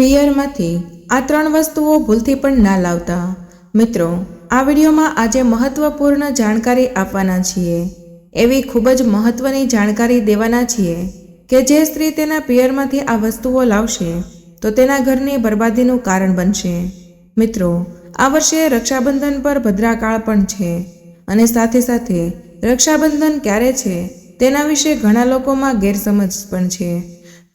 પિયરમાંથી આ ત્રણ વસ્તુઓ ભૂલથી પણ ના લાવતા. મિત્રો, આ વિડીયોમાં આજે મહત્વપૂર્ણ જાણકારી આપવાના છીએ. એવી ખૂબ જ મહત્વની જાણકારી દેવાના છીએ કે જે સ્ત્રી તેના પિયરમાંથી આ વસ્તુઓ લાવશે, તો તેના ઘરની બરબાદીનું કારણ બનશે. મિત્રો, આ વર્ષે રક્ષાબંધન પર ભદ્રાકાળ પણ છે અને સાથે સાથે રક્ષાબંધન ક્યારે છે તેના વિશે ઘણા લોકોમાં ગેરસમજ પણ છે.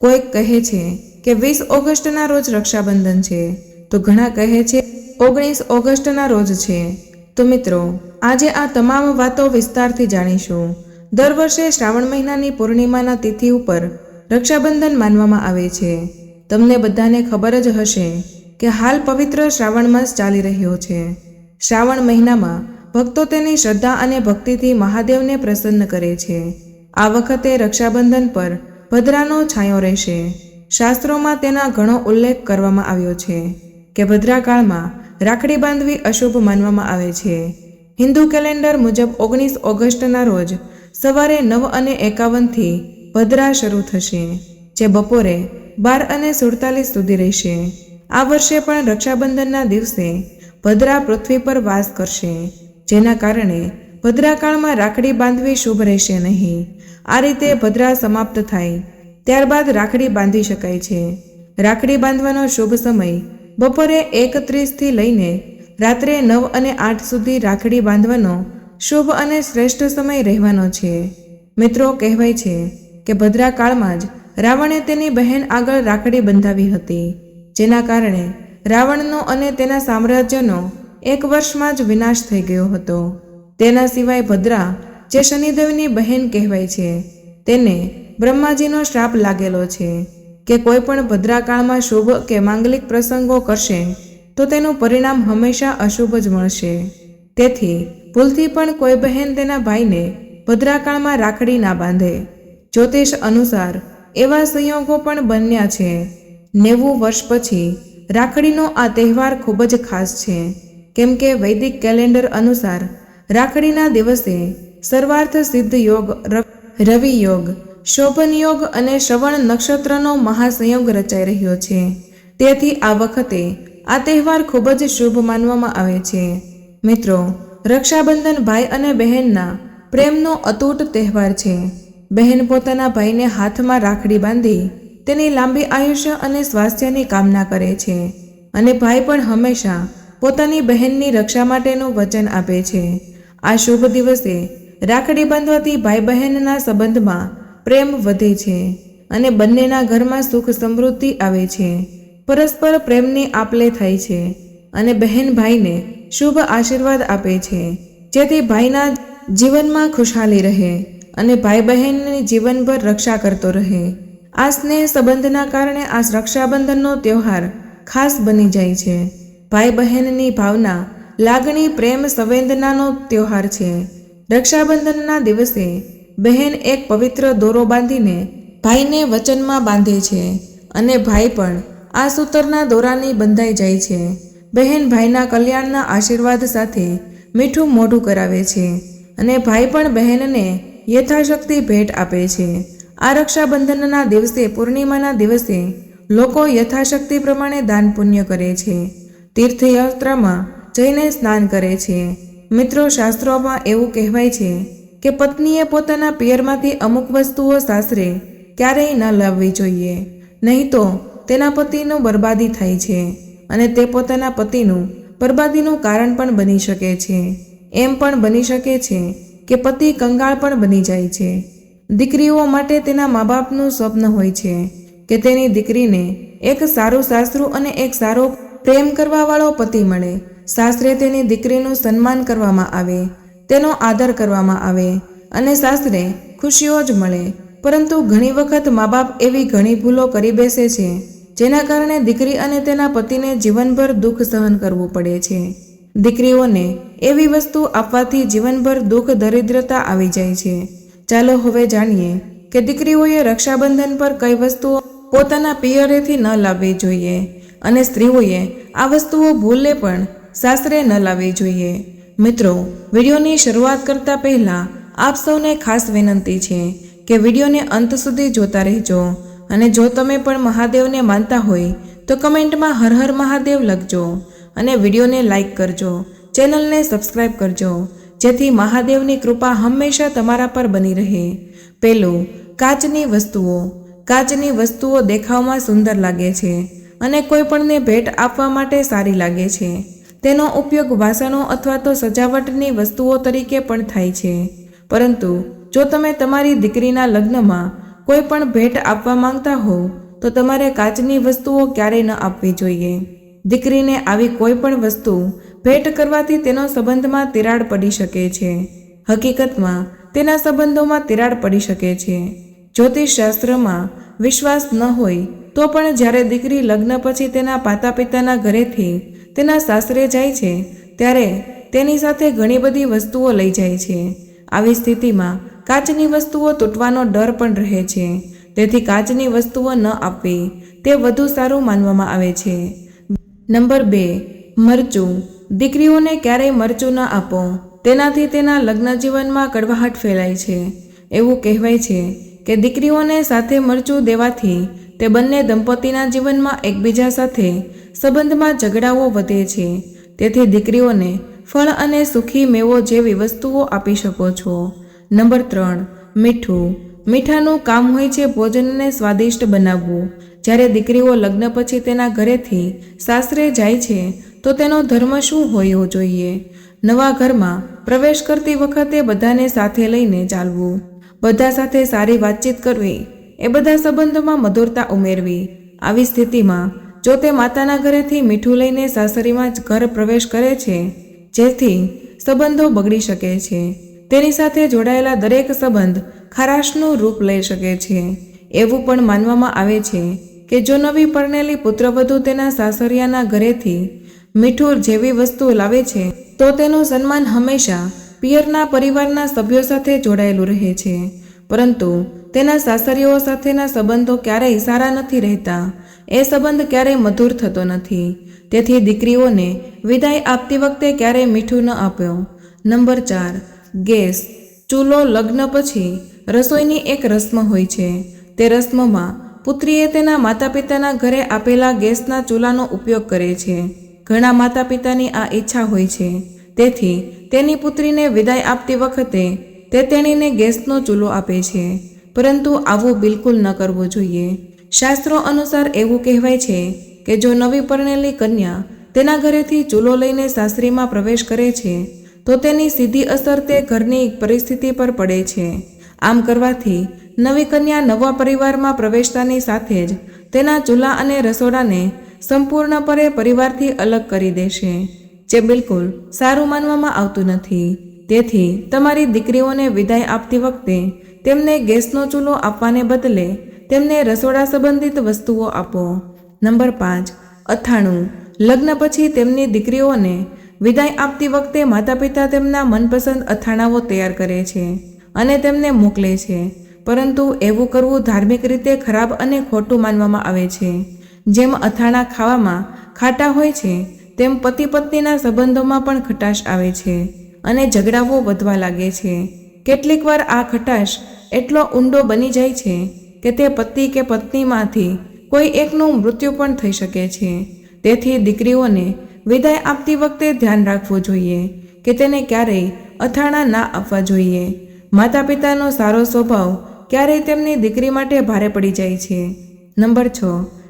કોઈક કહે છે કે વીસ ઓગસ્ટના રોજ રક્ષાબંધન છે? તો ઘણા કહે છે, ઓગણીસ ઓગસ્ટના રોજ છે. તો મિત્રો, આજે આ તમામ વાતો વિસ્તારથી જાણીશું. દર વર્ષે શ્રાવણ મહિનાની પૂર્ણિમાના તિથિ ઉપર રક્ષાબંધન માનવામાં આવે છે. તમને બધાને ખબર જ હશે કે હાલ પવિત્ર શ્રાવણ માસ ચાલી રહ્યો છે. શ્રાવણ મહિનામાં ભક્તો તેની શ્રદ્ધા અને ભક્તિથી મહાદેવને પ્રસન્ન કરે છે. આ વખતે રક્ષાબંધન પર ભદ્રાનો છાંયો રહેશે. શાસ્ત્રોમાં તેના ઘણો ઉલ્લેખ કરવામાં આવ્યો છે કે ભદ્રાકાળમાં રાખડી બાંધવી અશુભ માનવામાં આવે છે. હિન્દુ કેલેન્ડર મુજબ ઓગણીસ ઓગસ્ટના રોજ સવારે નવ અને એકાવનથી ભદ્રા શરૂ થશે, જે બપોરે બાર અને સુડતાલીસ સુધી રહેશે. આ વર્ષે પણ રક્ષાબંધનના દિવસે ભદ્રા પૃથ્વી પર વાસ કરશે, જેના કારણે ભદ્રાકાળમાં રાખડી બાંધવી શુભ રહેશે નહીં. આ રીતે ભદ્રા સમાપ્ત થાય ત્યારબાદ રાખડી બાંધી શકાય છે. રાખડી બાંધવાનો શુભ સમય. બપોરે એકત્રીસથી લઈને રાત્રે નવ અને આઠ સુધી રાખડી બાંધવાનો શુભ અને શ્રેષ્ઠ સમય રહેવાનો છે. મિત્રો, કહેવાય છે કે ભદ્રાકાળમાં જ રાવણે તેની બહેન આગળ રાખડી બંધાવી હતી. જેના કારણે રાવણનો અને તેના સામ્રાજ્યનો એક વર્ષમાં જ વિનાશ થઈ ગયો હતો. તેના સિવાય ભદ્રા જે શનિદેવની બહેન કહેવાય છે, તેને બ્રહ્માજીનો શ્રાપ લાગેલો છે કે કોઈ પણ ભદ્રાકાળમાં શુભ કે માંગલિક પ્રસંગો કરશે, તો તેનું પરિણામ હંમેશા અશુભ જ મળશે. તેથી, ભૂલથી પણ કોઈ બહેન તેના ભાઈને ભદ્રાકાળમાં રાખડી ના બાંધે. જ્યોતિષ અનુસાર, એવા સંયોગો પણ બન્યા છે. નેવું વર્ષ પછી, રાખડીનો આ તહેવાર ખૂબ જ ખાસ છે. કેમ કે વૈદિક કેલેન્ડર અનુસાર, રાખડીના દિવસે સર્વાર્થ સિદ્ધ યોગ, રવિ યોગ શોભન યોગ અને શ્રવણ નક્ષત્રનો મહાસંયોગ રચાઈ રહ્યો છે. તેથી આ વખતે આ તહેવાર ખૂબ જ શુભ માનવામાં આવે છે. મિત્રો, રક્ષાબંધન ભાઈ અને બહેનના પ્રેમનો અતૂટ તહેવાર છે. બહેન પોતાના ભાઈને હાથમાં રાખડી બાંધી તેની લાંબી આયુષ્ય અને સ્વાસ્થ્યની કામના કરે છે અને ભાઈ પણ હંમેશા પોતાની બહેનની રક્ષા માટેનું વચન આપે છે. આ શુભ દિવસે રાખડી બાંધવાથી ભાઈ બહેનના સંબંધમાં પ્રેમ વધે છે અને બંનેના ઘરમાં સુખ સમૃદ્ધિ આવે છે. પરસ્પર પ્રેમની આપલે થાય છે અને બહેન ભાઈને શુભ આશીર્વાદ આપે છે. જેથી ભાઈના જીવનમાં ખુશહાલી રહે અને ભાઈ બહેનની જીવનભર રક્ષા કરતો રહે. આ સ્નેહ સંબંધના કારણે આ રક્ષાબંધનનો તહેવાર ખાસ બની જાય છે. ભાઈ બહેનની ભાવના લાગણી પ્રેમ સંવેદનાનો તહેવાર છે. રક્ષાબંધનના દિવસે બહેન એક પવિત્ર દોરો બાંધીને ભાઈને વચનમાં બાંધે છે અને ભાઈ પણ આ સૂતરના દોરાની બંધાઈ જાય છે. બહેન ભાઈના કલ્યાણના આશીર્વાદ સાથે મીઠું મોઢું કરાવે છે અને ભાઈ પણ બહેનને યથાશક્તિ ભેટ આપે છે. આ રક્ષાબંધનના દિવસે પૂર્ણિમાના દિવસે લોકો યથાશક્તિ પ્રમાણે દાન પુણ્ય કરે છે. તીર્થયાત્રામાં જઈને સ્નાન કરે છે. મિત્રો, શાસ્ત્રોમાં એવું કહેવાય છે કે પત્નીએ પોતાના પિયરમાંથી અમુક વસ્તુઓ સાસરે ક્યારેય ન લાવવી જોઈએ. નહીં તો તેના પતિનું બરબાદી થાય છે અને તે પોતાના પતિનું બરબાદીનું કારણ પણ બની શકે છે. એમ પણ બની શકે છે કે પતિ કંગાળ પણ બની જાય છે. દીકરીઓ માટે તેના મા બાપનું સ્વપ્ન હોય છે કે તેની દીકરીને એક સારું સાસરું અને એક સારો પ્રેમ કરવાવાળો પતિ મળે. સાસરે તેની દીકરીનું સન્માન કરવામાં આવે તેનો આદર કરવામાં આવે અને સાસરે ખુશીઓ જ મળે. પરંતુ ઘણી વખત મા બાપ એવી ઘણી ભૂલો કરી બેસે છે, જેના કારણે દીકરી અને તેના પતિને જીવનભર દુઃખ સહન કરવું પડે છે. દીકરીઓને એવી વસ્તુ આપવાથી જીવનભર દુઃખ, દરિદ્રતા આવી જાય છે. ચાલો હવે જાણીએ કે દીકરીઓએ રક્ષાબંધન પર કઈ વસ્તુઓ પોતાના પિયરેથી ન લાવવી જોઈએ અને સ્ત્રીઓએ આ વસ્તુઓ ભૂલે પણ સાસરે ન લાવવી જોઈએ. મિત્રો, વિડીયોની શરૂઆત કરતા પહેલાં આપ સૌને ખાસ વિનંતી છે કે વિડીયોને અંત સુધી જોતા રહેજો અને જો તમે પણ મહાદેવને માનતા હોય, તો કમેન્ટમાં હર હર મહાદેવ લખજો અને વિડીયોને લાઈક કરજો, ચેનલને સબસ્ક્રાઇબ કરજો, જેથી મહાદેવની કૃપા હંમેશા તમારા પર બની રહે. પેલું, કાચની વસ્તુઓ. કાચની વસ્તુઓ દેખાવમાં સુંદર લાગે છે અને કોઈપણને ભેટ આપવા માટે સારી લાગે છે. તેનો ઉપયોગ વાસણો અથવા તો સજાવટની વસ્તુઓ તરીકે પણ થાય છે. પરંતુ, જો તમે તમારી દીકરીના લગ્નમાં કોઈ પણ ભેટ આપવા માંગતા હો તો તમારે કાચની વસ્તુઓ ક્યારેય ન આપવી જોઈએ. દીકરીને આવી કોઈ પણ વસ્તુ ભેટ કરવાથી તેનો સંબંધમાં તિરાડ પડી શકે છે. હકીકતમાં, તેના સંબંધોમાં તિરાડ પડી શકે છે. જ્યોતિષશાસ્ત્રમાં વિશ્વાસ ન હોય, તો પણ જ્યારે દીકરી લગ્ન પછી તેના માતા પિતાના ઘરેથી તેના સાસરે જાય છે, ત્યારે તેની સાથે ઘણી બધી વસ્તુઓ લઈ જાય છે. આવી સ્થિતિમાં કાચની વસ્તુઓ તૂટવાનો ડર પણ રહે છે. તેથી કાચની વસ્તુઓ ન આપવી, તે વધુ સારું માનવામાં આવે છે. નંબર બે, મરચું. દીકરીઓને ક્યારેય મરચું ન આપો. તેનાથી તેના લગ્ન જીવનમાં કડવાહટ ફેલાય છે. એવું કહેવાય છે કે દીકરીઓને સાથે મરચું દેવાથી તે બંને દંપતીના જીવનમાં એકબીજા સાથે સંબંધમાં ઝઘડાઓ વધે છે. તેથી દીકરીઓને ફળ અને સુખી મેવો જેવી વસ્તુઓ આપી શકો છો. નંબર ત્રણ, મીઠું. મીઠાનું કામ હોય છે ભોજનને સ્વાદિષ્ટ બનાવવું. જ્યારે દીકરીઓ લગ્ન પછી તેના ઘરેથી સાસરે જાય છે, તો તેનો ધર્મ શું હોવો જોઈએ? નવા ઘરમાં પ્રવેશ કરતી વખતે બધાને સાથે લઈને ચાલવું. બધા સાથે સારી વાતચીત કરવી. એ બધા સંબંધોમાં મધુરતા ઉમેરવી. આવી સ્થિતિમાં, જો તે માતાના ઘરેથી મીઠું લઈને સાસરીમાં જ ઘર પ્રવેશ કરે છે, જેથી સંબંધો બગડી શકે છે. તેની સાથે જોડાયેલા દરેક સંબંધ ખારાશનું રૂપ લઈ શકે છે. એવું પણ માનવામાં આવે છે કે જો નવી પરણેલી પુત્રવધુ તેના સાસરિયાના ઘરેથી મીઠું જેવી વસ્તુ લાવે છે, તો તેનું સન્માન હંમેશા પિયરના પરિવારના સભ્યો સાથે જોડાયેલું રહે છે. પરંતુ તેના સાસરીઓ સાથેના સંબંધો ક્યારેય સારા નથી રહેતા. એ સંબંધ ક્યારેય મધુર થતો નથી. તેથી દીકરીઓને વિદાય આપતી વખતે ક્યારેય મીઠું ન આપ્યો. નંબર ચાર, ગેસ. ચૂલો, લગ્ન પછી રસોઈની એક રસ્મ હોય છે. તે રસ્મમાં પુત્રીએ તેના માતા પિતાના ઘરે આપેલા ગેસના ચૂલાનો ઉપયોગ કરે છે. ઘણા માતા પિતાની આ ઈચ્છા હોય છે. તેથી તેની પુત્રીને વિદાય આપતી વખતે તે તેણીને ગેસનો ચૂલો આપે છે. પરંતુ આવું બિલકુલ ન કરવું જોઈએ. શાસ્ત્રો અનુસાર એવું કહેવાય છે કે જો નવી પરણેલી કન્યા તેના ઘરેથી ચૂલો લઈને સાસરીમાં પ્રવેશ કરે છે, તો તેની સીધી અસર તે ઘરની પરિસ્થિતિ પર પડે છે. આમ કરવાથી નવી કન્યા નવા પરિવારમાં પ્રવેશતાની સાથે જ તેના ચૂલા અને રસોડાને સંપૂર્ણપણે પરિવારથી અલગ કરી દેશે, જે બિલકુલ સારું માનવામાં આવતું નથી. તેથી તમારી દીકરીઓને વિદાય આપતી વખતે તેમને ગેસનો ચૂલો આપવાને બદલે તેમને રસોડા સંબંધિત વસ્તુઓ આપો. નંબર પાંચ, અથાણું. લગ્ન પછી તેમની દીકરીઓને વિદાય આપતી વખતે માતા પિતા તેમના મનપસંદ અથાણાઓ તૈયાર કરે છે અને તેમને મોકલે છે. પરંતુ એવું કરવું ધાર્મિક રીતે ખરાબ અને ખોટું માનવામાં આવે છે. જેમ અથાણા ખાવામાં ખાટા હોય છે, તેમ પતિ પત્નીના સંબંધોમાં પણ ખટાશ આવે છે. અને ઝઘડાઓ વધવા લાગે છે. કેટલીકવાર આ ખટાશ એટલો ઊંડો બની જાય છે કે તે પતિ કે પત્નીમાંથી કોઈ એકનું મૃત્યુ પણ થઈ શકે છે. તેથી દીકરીઓને વિદાય આપતી વખતે ધ્યાન રાખવું જોઈએ કે તેને ક્યારેય અથાણા ના આપવા જોઈએ. માતા પિતાનો સારો સ્વભાવ ક્યારેય તેમની દીકરી માટે ભારે પડી જાય છે. નંબર છ,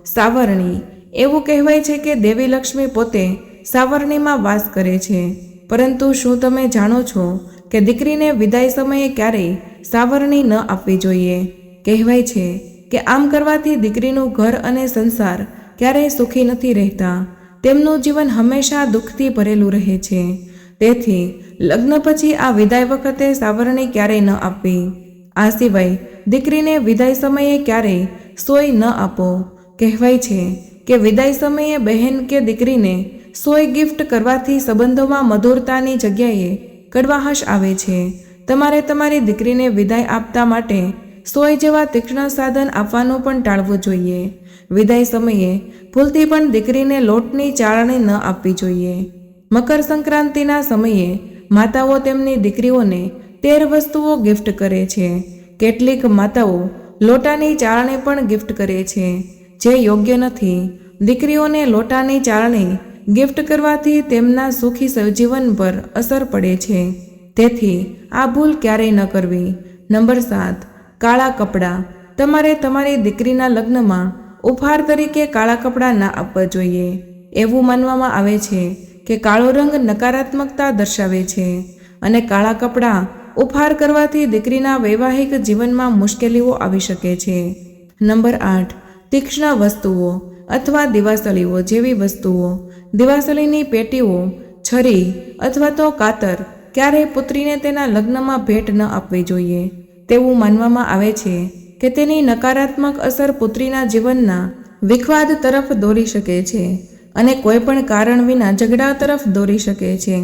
સાવરણી. એવું કહેવાય છે કે દેવી લક્ષ્મી પોતે સાવરણીમાં વાસ કરે છે. પરંતુ શું તમે જાણો છો કે દીકરીને વિદાય સમયે ક્યારેય સાવરણી ન આપવી જોઈએ? કહેવાય છે કે આમ કરવાથી દીકરીનું ઘર અને સંસાર ક્યારેય સુખી નથી રહેતા. તેમનું જીવન હંમેશા દુઃખથી ભરેલું રહે છે. તેથી, લગ્ન પછી આ વિદાય વખતે સાવરણી ક્યારેય ન આપવી. આ સિવાય, દીકરીને વિદાય સમયે ક્યારેય સોય ન આપો. કહેવાય છે કે વિદાય સમયે બહેન કે દીકરીને સોય ગિફ્ટ કરવાથી સંબંધોમાં મધુરતાની જગ્યાએ કડવાહશ આવે છે. તમારે તમારી દીકરીને વિદાય આપતા માટે સોય જેવા તીક્ષ્ણ સાધન આપવાનું પણ ટાળવું જોઈએ. વિદાય સમયે ભૂલથી પણ દીકરીને લોટની ચાળણી ન આપવી જોઈએ. મકર સંક્રાંતિના સમયે માતાઓ તેમની દીકરીઓને તેર વસ્તુઓ ગિફ્ટ કરે છે. કેટલીક માતાઓ લોટાની ચાળણી પણ ગિફ્ટ કરે છે. જે યોગ્ય નથી. દીકરીઓને લોટાની ચાળણી ગિફ્ટ કરવાથી તેમના સુખી સજીવન પર અસર પડે છે. તેથી, આ ભૂલ ક્યારેય ન કરવી. નંબર સાત, કાળા કપડાં. તમારે તમારી દીકરીના લગ્નમાં ઉપહાર તરીકે કાળા કપડાં ના આપવા જોઈએ. એવું માનવામાં આવે છે કે કાળો રંગ નકારાત્મકતા દર્શાવે છે અને કાળા કપડાં ઉપહાર કરવાથી દીકરીના વૈવાહિક જીવનમાં મુશ્કેલીઓ આવી શકે છે. નંબર આઠ, તીક્ષ્ણ વસ્તુઓ અથવા દિવાસળીઓ જેવી વસ્તુઓ. દિવાસળીની પેટીઓ, છરી અથવા તો કાતર ક્યારેય પુત્રીને તેના લગ્નમાં ભેટ ન આપવી જોઈએ. તેવું માનવામાં આવે છે કે તેની નકારાત્મક અસર પુત્રીના જીવનના વિખવાદ તરફ દોરી શકે છે અને કોઈ પણ કારણ વિના ઝઘડા તરફ દોરી શકે છે.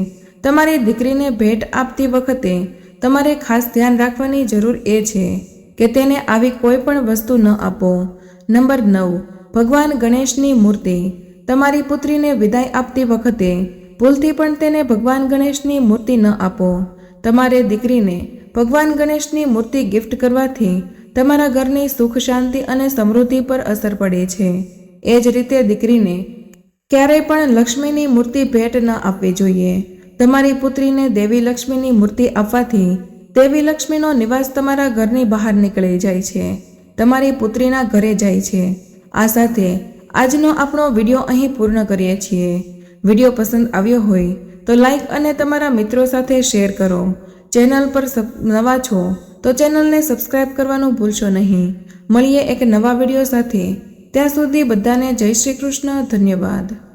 તમારી દીકરીને ભેટ આપતી વખતે તમારે ખાસ ધ્યાન રાખવાની જરૂર એ છે કે તેને આવી કોઈ પણ વસ્તુ ન આપો. નંબર નવ. ભગવાન ગણેશની મૂર્તિ. તમારી પુત્રીને વિદાય આપતી વખતે ભૂલથી પણ તેને ભગવાન ગણેશની મૂર્તિ ન આપો. તમારે દીકરીને ભગવાન ગણેશની મૂર્તિ ગિફ્ટ કરવાથી તમારા ઘરની સુખ, શાંતિ અને સમૃદ્ધિ પર અસર પડે છે. એ જ રીતે દીકરીને ક્યારેય પણ લક્ષ્મીની મૂર્તિ ભેટ ન આપવી જોઈએ. તમારી પુત્રીને દેવી લક્ષ્મીની મૂર્તિ આપવાથી દેવી લક્ષ્મીનો નિવાસ તમારા ઘરની બહાર નીકળી જાય છે. તમારી પુત્રીના ઘરે જાય છે. આ સાથે આજનો આપણો વીડિયો અહીં પૂર્ણ કરીએ છીએ. વીડિયો પસંદ આવ્યો હોય તો લાઈક અને તમારા મિત્રો સાથે શેર કરો. ચેનલ પર નવા છો તો ચેનલને સબસ્ક્રાઈબ કરવાનું ભૂલશો નહીં. મળીએ એક નવા વીડિયો સાથે. ત્યાં સુધી બધાને જય શ્રી કૃષ્ણ, ધન્યવાદ.